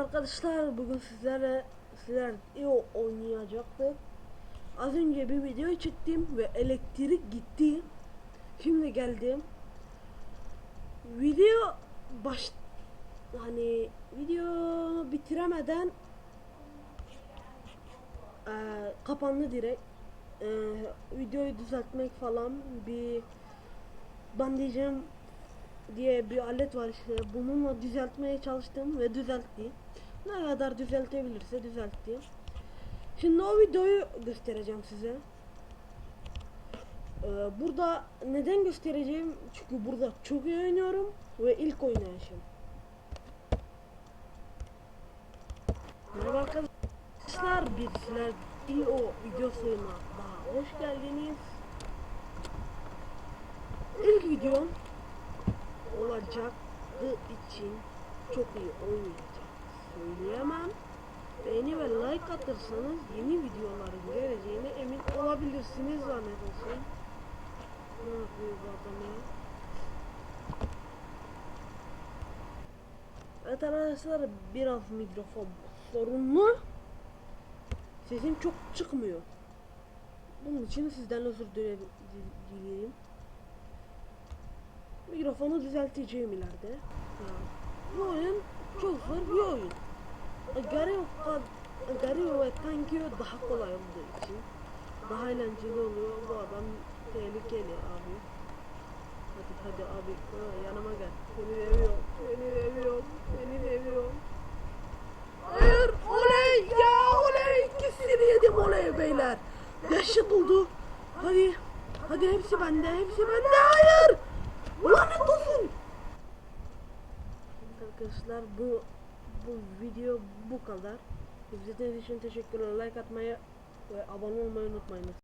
arkadaşlar bugün sizlere sizler iyi oynayacaktık. Az önce bir video çektim ve elektrik gitti. Şimdi geldim. Video baş hani video bitiremeden eee kapandı direkt. Eee, videoyu düzeltmek falan bir ben diye bir alet var işte bununla düzeltmeye çalıştım ve düzeltti. Ne kadar düzeltebilirse düzeltti. Şimdi o videoyu göstereceğim size. Ee, burada neden göstereceğim? Çünkü burada çok iyi oynuyorum ve ilk oynayışım. Merhaba arkadaşlar, bizler İO videosuna daha hoş geldiniz. İlk videom olacaktı için çok iyi oynayacak söyleyemem. Beğeni ve like atırsanız yeni videoların geleceğine emin olabilirsiniz olsun. Ne yapıyor bu adam ya? Evet arkadaşlar biraz mikrofon sorunlu. Sesim çok çıkmıyor. Bunun için sizden özür dile- di- dileyim. Mikrofonu düzelteceğim ileride. Ya, bu oyun çok zor bir oyun. Gario, Gario ve Tankio daha kolay olduğu için daha eğlenceli oluyor. Bu adam tehlikeli abi. Hadi hadi abi yanıma gel. Seni seviyorum. Seni seviyorum. Seni seviyorum. Hayır oley ya oley ikisini yedim oley beyler. Dehşet oldu. Hadi hadi hepsi bende hepsi bende hayır. Lanet olsun. Arkadaşlar bu bu video bu kadar. İzlediğiniz için teşekkürler. Like atmayı ve abone olmayı unutmayınız.